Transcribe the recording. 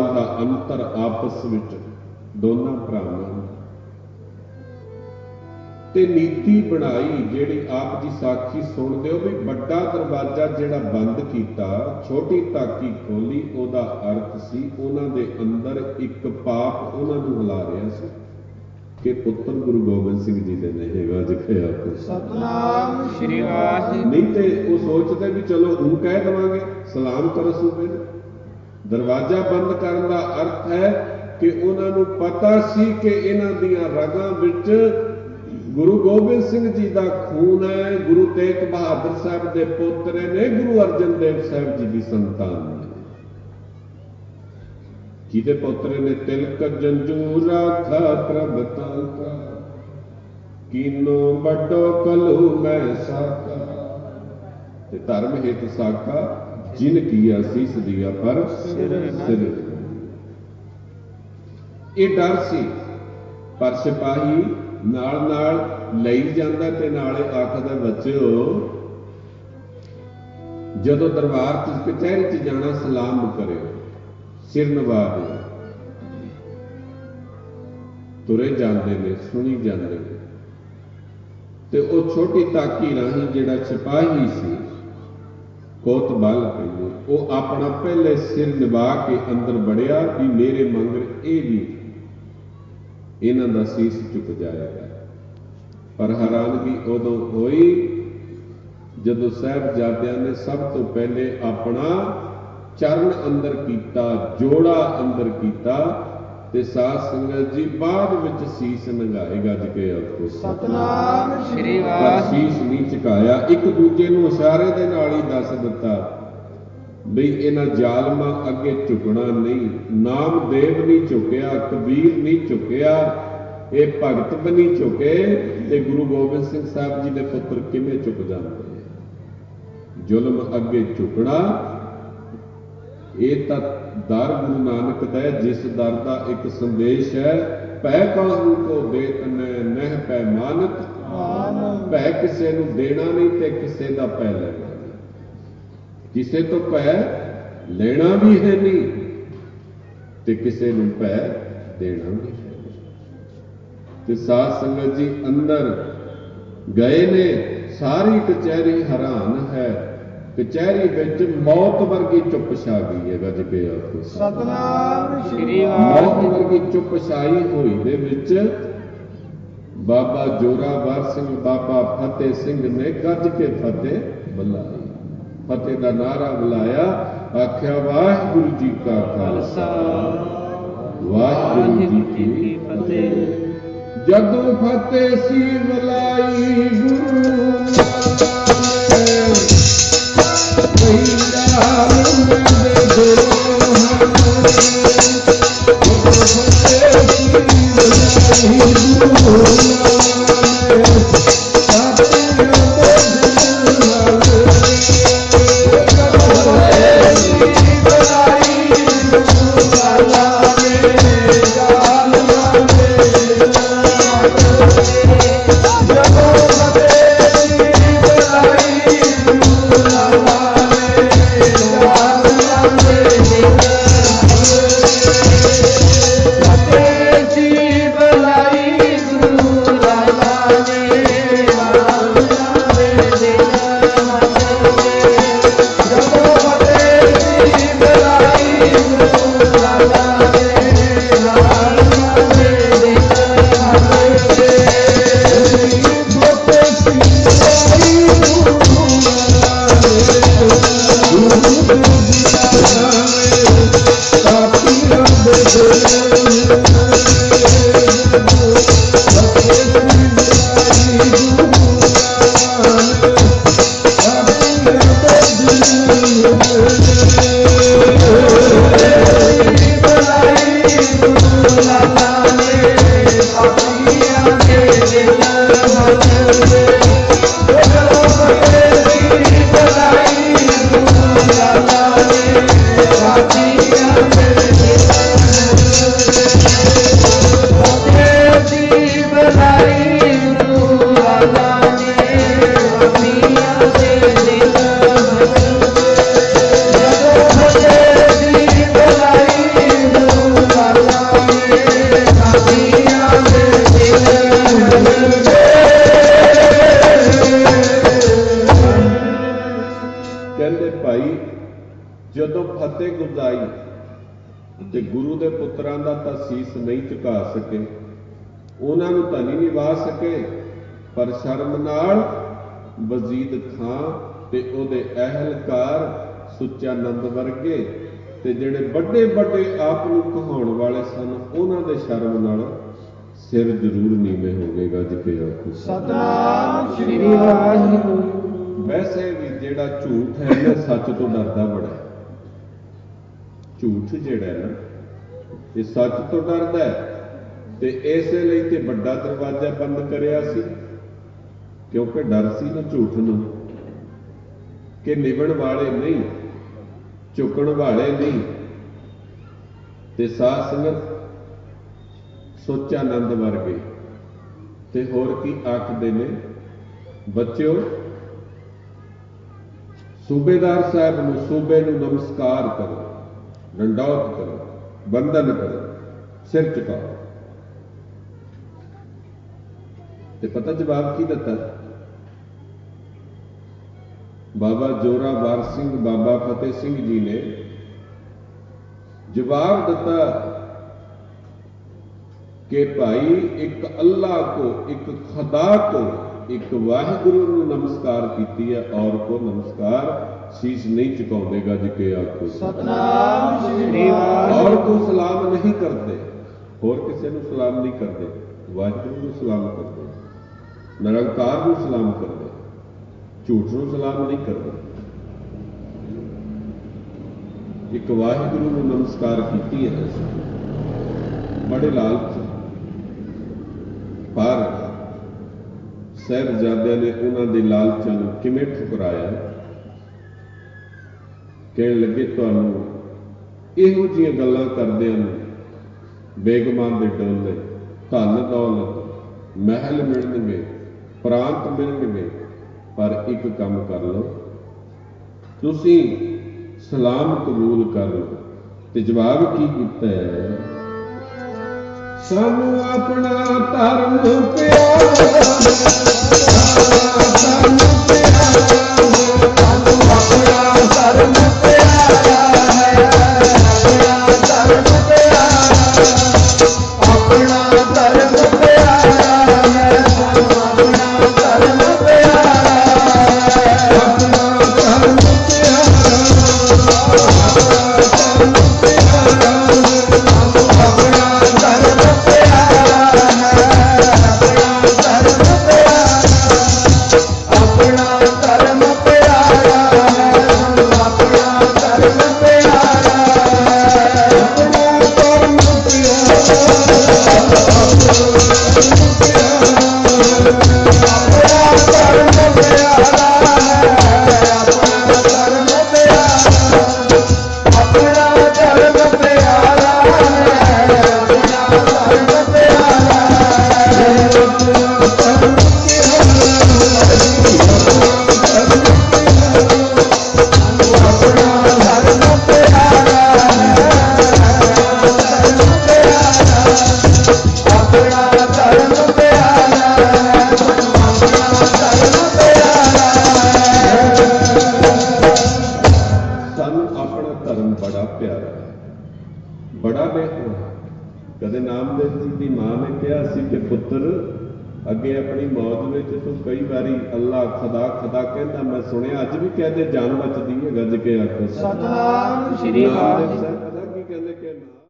ਸਾਲ ਦਾ ਅੰਤਰ ਆਪਸ ਵਿੱਚ ਦੋਨਾਂ ਭਰਾਵਾਂ ਦਾ ਤੇ ਨੀਤੀ ਬਣਾਈ ਜਿਹੜੀ ਆਪ ਜੀ ਸਾਖੀ ਸੁਣਦੇ ਹੋ ਵੀ ਵੱਡਾ ਦਰਵਾਜ਼ਾ ਜਿਹੜਾ ਬੰਦ ਕੀਤਾ ਛੋਟੀ ਤਾਕੀ ਖੋਲੀ ਉਹਦਾ ਅਰਥ ਸੀ ਉਹਨਾਂ ਦੇ ਅੰਦਰ ਇੱਕ ਪਾਪ ਉਹਨਾਂ ਨੂੰ ਹਿਲਾ ਰਿਹਾ ਸੀ ਕਿ ਪੁੱਤਰ ਗੁਰੂ ਗੋਬਿੰਦ ਸਿੰਘ ਜੀ ਦੇ ਹੈਗਾ ਜਿੱਥੇ ਆਪ ਸਤਨਾਮ ਸ਼੍ਰੀ ਵਾਹਿਗੁਰੂ। ਨਹੀਂ ਤੇ ਉਹ ਸੋਚਦੇ ਵੀ ਚਲੋ ਉਹ ਕਹਿ ਦਵਾਂਗੇ ਸਲਾਮ ਕਰੋ ਸੂਬੇ ਨੂੰ ਦਰਵਾਜ਼ਾ ਬੰਦ ਕਰਨ ਦਾ ਅਰਥ ਹੈ ਕਿ ਉਹਨਾਂ ਨੂੰ ਪਤਾ ਸੀ ਕਿ ਇਹਨਾਂ ਦੀਆਂ ਰਗਾਂ ਵਿੱਚ ਗੁਰੂ ਗੋਬਿੰਦ ਸਿੰਘ ਜੀ ਦਾ ਖੂਨ ਹੈ, ਗੁਰੂ ਤੇਗ ਬਹਾਦਰ ਸਾਹਿਬ ਦੇ ਪੋਤਰੇ ਨੇ, ਗੁਰੂ ਅਰਜਨ ਦੇਵ ਸਾਹਿਬ ਜੀ ਦੀ ਸੰਤਾਨ ਜਿਹਦੇ ਪੋਤਰੇ ਨੇ? ਤਿਲਕ ਜੰਜੂ ਰਾਖਾ ਪ੍ਰਭ ਤਾਂਕਾ ਕੀਨੋ ਵੱਡੋ ਕਲੂ ਮੈਂ ਸਾਕਾ। ਤੇ ਧਰਮ ਹਿਤ ਸਾਕਾ ਜਿਨ ਕੀਆ ਸੀਸ ਦਿਆ ਪਰ ਸਿਰ ਇਹ ਡਰ ਸੀ ਪਰ ਸਿਪਾਹੀ ਨਾਲ ਨਾਲ ਲਈ ਜਾਂਦਾ ਤੇ ਨਾਲੇ ਆਖਦਾ ਬੱਚਿਓ ਜਦੋਂ ਦਰਬਾਰ ਚ ਕਚਹਿਰੀ ਚ ਜਾਣਾ ਸਲਾਮ ਕਰਿਓ ਸਿਰ ਨਵਾ ਦਿਓ। ਤੁਰੇ ਜਾਂਦੇ ਨੇ ਸੁਣੀ ਜਾਂਦੇ ਨੇ। ਤੇ ਉਹ ਛੋਟੀ ਤਾਕੀ ਰਾਹੀਂ ਜਿਹੜਾ ਸਿਪਾਹੀ ਸੀ ਕੋਤਵਾਲ ਕਹਿੰਦੇ ਉਹ ਆਪਣਾ ਪਹਿਲੇ ਸਿਰ ਨਿਭਾ ਕੇ ਅੰਦਰ ਵੜਿਆ ਵੀ ਮੇਰੇ ਮੰਗਰ ਇਹ ਵੀ ਇਹਨਾਂ ਦਾ ਸੀਸ ਚੁੱਕ ਜਾਏਗਾ ਪਰ ਹੈਰਾਨਗੀ ਉਦੋਂ ਹੋਈ ਜਦੋਂ ਸਾਹਿਬਜ਼ਾਦਿਆਂ ਨੇ ਸਭ ਤੋਂ ਪਹਿਲੇ ਆਪਣਾ ਚਰਨ ਅੰਦਰ ਕੀਤਾ, ਜੋੜਾ ਅੰਦਰ ਕੀਤਾ ਤੇ ਸਾਧ ਸੰਗਤ ਜੀ ਬਾਅਦ ਵਿੱਚ ਸੀਸ ਨੰਗਾਏ ਗੱਜ ਕੇ ਆਖੋ ਸਤਨਾਮ ਸ਼੍ਰੀ ਵਾਹਿਗੁਰੂ। ਸੀਸ ਨਹੀਂ ਝੁਕਾਇਆ ਇੱਕ ਦੂਜੇ ਨੂੰ ਇਸ਼ਾਰੇ ਦੇ ਨਾਲ ਹੀ ਦੱਸ ਦਿੱਤਾ ਬਈ ਇਹਨਾਂ ਜ਼ਾਲਮਾਂ ਅੱਗੇ ਝੁਕਣਾ ਨਹੀਂ। ਨਾਮਦੇਵ ਨਹੀਂ ਝੁਕਿਆ ਕਬੀਰ ਨਹੀਂ ਝੁਕਿਆ ਇਹ ਭਗਤ ਵੀ ਨਹੀਂ ਝੁਕੇ ਤੇ ਗੁਰੂ ਗੋਬਿੰਦ ਸਿੰਘ ਸਾਹਿਬ ਜੀ ਦੇ ਪੁੱਤਰ ਕਿਵੇਂ ਝੁਕ ਜਾਂਦੇ? ਜ਼ੁਲਮ ਅੱਗੇ ਝੁਕਣਾ ਇਹ ਤਾਂ ਦਰ ਗੁਰੂ ਨਾਨਕ ਦਾ ਹੈ, ਜਿਸ ਦਰ ਦਾ ਇੱਕ ਸੰਦੇਸ਼ ਹੈ ਭੈ ਕਾਹੂ ਕੋ ਬੇਤਨ ਨਹਿ ਪੈ ਮਾਨਤ ਭੈ ਕਿਸੇ ਨੂੰ ਦੇਣਾ ਨਹੀਂ ਤੇ ਕਿਸੇ ਦਾ ਪੈ ਲੈਣਾ। ਕਿਸੇ ਤੋਂ ਭੈ ਲੈਣਾ ਵੀ ਹੈ ਨਹੀਂ ਤੇ ਕਿਸੇ ਨੂੰ ਭੈ ਦੇਣਾ ਵੀ ਹੈ। ਤੇ ਸਾਧ ਸੰਗਤ ਜੀ ਅੰਦਰ ਗਏ ਨੇ ਸਾਰੀ ਕਚਹਿਰੀ ਹੈਰਾਨ ਹੈ ਕਚਹਿਰੀ ਵਿੱਚ ਮੌਤ ਵਰਗੀ ਚੁੱਪ ਛਾ ਗਈ ਹੈ ਗੱਜ ਕੇ ਆਖੋ ਸਤਨਾਮ ਸ਼੍ਰੀ ਮੌਤ ਵਾਹਿਗੁਰੂ ਵਰਗੀ ਚੁੱਪ ਛਾਈ ਹੋਈ ਦੇ ਵਿੱਚ ਬਾਬਾ ਜੋਰਾਵਰ ਸਿੰਘ ਬਾਬਾ ਫਤਿਹ ਸਿੰਘ ਨੇ ਗੱਜ ਕੇ ਫਤਿਹ ਬੁਲਾਈ ਫਤਿਹ ਦਾ ਨਾਰਾ ਬੁਲਾਇਆ ਆਖਿਆ ਵਾਹਿਗੁਰੂ ਜੀ ਕਾ ਖਾਲਸਾ ਵਾਹਿਗੁਰੂ ਜੀ ਕੀ ਫਤਿਹ ਜਦੋਂ ਫਤਿਹ ਸੀ ਬੁਲਾਈ ਗੁਰੂ ਨਾਨਕ Thank you. ਤੇ ਗੁਰੂ ਦੇ ਪੁੱਤਰਾਂ ਦਾ ਤਾਂ ਸੀਸ ਨਹੀਂ ਝੁਕਾ ਸਕੇ ਉਹਨਾਂ ਨੂੰ ਤਾਂ ਨਹੀਂ ਨਿਵਾ ਸਕੇ ਪਰ ਸ਼ਰਮ ਨਾਲ ਵਜ਼ੀਦ ਖਾਂ ਤੇ ਉਹਦੇ ਅਹਿਲਕਾਰ ਸੁੱਚਾਨੰਦ ਵਰਗੇ ਤੇ ਜਿਹੜੇ ਵੱਡੇ ਵੱਡੇ ਆਪ ਨੂੰ ਕਹਾਉਣ ਵਾਲੇ ਸਨ ਉਹਨਾਂ ਦੇ ਸ਼ਰਮ ਨਾਲ ਸਿਰ ਜ਼ਰੂਰ ਨੀਵੇਂ ਹੋ ਗਏ ਗੱਜ ਕੇ ਆਖੋ। ਸਤਨਾਮ ਸ੍ਰੀ ਵਾਹਿਗੁਰੂ। ਵੈਸੇ ਵੀ ਜਿਹੜਾ ਝੂਠ ਹੈ ਨਾ ਸੱਚ ਤੋਂ ਡਰਦਾ ਬੜਾ। ਝੂਠ ਜਿਹੜਾ ਹੈ ਨਾ, ਇਹ ਸੱਚ ਤੋਂ ਡਰਦਾ ਹੈ। ਤੇ ਇਸੇ ਲਈ ਤੇ ਵੱਡਾ ਦਰਵਾਜ਼ਾ ਬੰਦ ਕਰਿਆ ਸੀ, ਕਿਉਂਕਿ ਡਰ ਸੀ ਨਾ ਝੂਠ ਨੂੰ। ਕਿ ਨਿਵਣ ਵਾਲੇ ਨਹੀਂ ਝੁਕਣ ਵਾਲੇ ਨਹੀਂ। ਤੇ ਸਾਧ ਸੰਗਤ ਸੋਚਾਨੰਦ ਵਰਗੇ ਤੇ ਹੋਰ ਕੀ ਆਖਦੇ ਨੇ? ਬੱਚਿਓ, ਸੂਬੇਦਾਰ ਸਾਹਿਬ ਨੂੰ ਸੂਬੇ ਨੂੰ ਨਮਸਕਾਰ ਕਰੋ। ਡੰਡੌਤ ਕਰੋ ਬੰਦਨ ਕਰੋ, ਸਿਰ ਝੁਕਾਓ। ਤੇ ਪਤਾ ਜਵਾਬ ਕੀ ਦਿੱਤਾ? ਬਾਬਾ ਜੋਰਾਵਰ ਸਿੰਘ, ਬਾਬਾ ਫਤਿਹ ਸਿੰਘ ਜੀ ਨੇ ਜਵਾਬ ਦਿੱਤਾ ਕਿ ਭਾਈ ਇੱਕ ਅੱਲਾ ਕੋ, ਇੱਕ ਖੁਦਾ ਕੋ ਇੱਕ ਵਾਹਿਗੁਰੂ ਨੂੰ ਨਮਸਕਾਰ ਕੀਤੀ ਹੈ ਔਰ ਕੋ ਨਮਸਕਾਰ ਸੀਸ ਨਹੀਂ ਝੁਕਾਉਂਦੇ ਗੱਜ ਕੇ ਆਖੋ ਸਤਨਾਮ ਸ੍ਰੀ ਔਰ ਵਾਹਿਗੁਰੂ ਕੋ ਸਲਾਮ ਨਹੀਂ ਕਰਦੇ। ਹੋਰ ਕਿਸੇ ਨੂੰ ਸਲਾਮ ਨਹੀਂ ਕਰਦੇ। ਵਾਹਿਗੁਰੂ ਨੂੰ ਸਲਾਮ ਕਰਦੇ। ਨਿਰੰਕਾਰ ਨੂੰ ਸਲਾਮ ਕਰਦੇ। ਝੂਠ ਨੂੰ ਸਲਾਮ ਨਹੀਂ ਕਰਦੇ। ਇੱਕ ਵਾਹਿਗੁਰੂ ਨੂੰ ਨਮਸਕਾਰ ਕੀਤੀ ਹੈ। ਅਸੀਂ ਬੜੇ ਲਾਲਚ। ਪਰ ਸਾਹਿਬਜ਼ਾਦਿਆਂ ਨੇ ਉਹਨਾਂ ਦੇ ਲਾਲਚਾਂ ਨੂੰ ਕਿਵੇਂ ਠੁਕਰਾਇਆ? ਕਹਿਣ ਲੱਗੇ, ਤੁਹਾਨੂੰ ਇਹੋ ਜਿਹੀਆਂ ਗੱਲਾਂ ਕਰਦਿਆਂ ਨੂੰ ਬੇਗਮਾਨ ਦੇ ਡੋਲੇ ਧਨ ਦੌਲਤ, ਮਹਿਲ ਮਿਲਣਗੇ, ਪ੍ਰਾਂਤ ਮਿਲਣਗੇ, ਪਰ ਇੱਕ ਕੰਮ ਕਰ ਲਓ। ਤੁਸੀਂ ਸਲਾਮ ਕਬੂਲ ਕਰ ਲਓ ਤੇ ਜਵਾਬ ਕੀ ਕੀਤਾ ਹੈ? ਸਾਨੂੰ ਆਪਣਾ ਧਰਮ ਪਿਆਰਾ ਧਰਮ ਬੜਾ ਪਿਆਰਾ ਹੈ। ਬੜਾ ਬਿਹਤਰ ਹੈ। ਕਦੇ ਨਾਮਦੇਵ ਜੀ ਦੀ ਮਾਂ ਨੇ ਕਿਹਾ ਸੀ ਕਿ ਪੁੱਤਰ ਅੱਗੇ ਆਪਣੀ ਮੌਤ ਵਿੱਚ ਤੂੰ ਕਈ ਵਾਰੀ ਅੱਲਾ ਖੁਦਾ ਖੁਦਾ ਕਹਿੰਦਾ ਮੈਂ ਸੁਣਿਆ ਅੱਜ ਵੀ ਕਹਦੇ ਜਾਨ ਬਚਦੀ ਹੈ ਗੱਜ ਕੇ ਆਖੋ। ਸਤਨਾਮ ਸ੍ਰੀ ਵਾਹਿਗੁਰੂ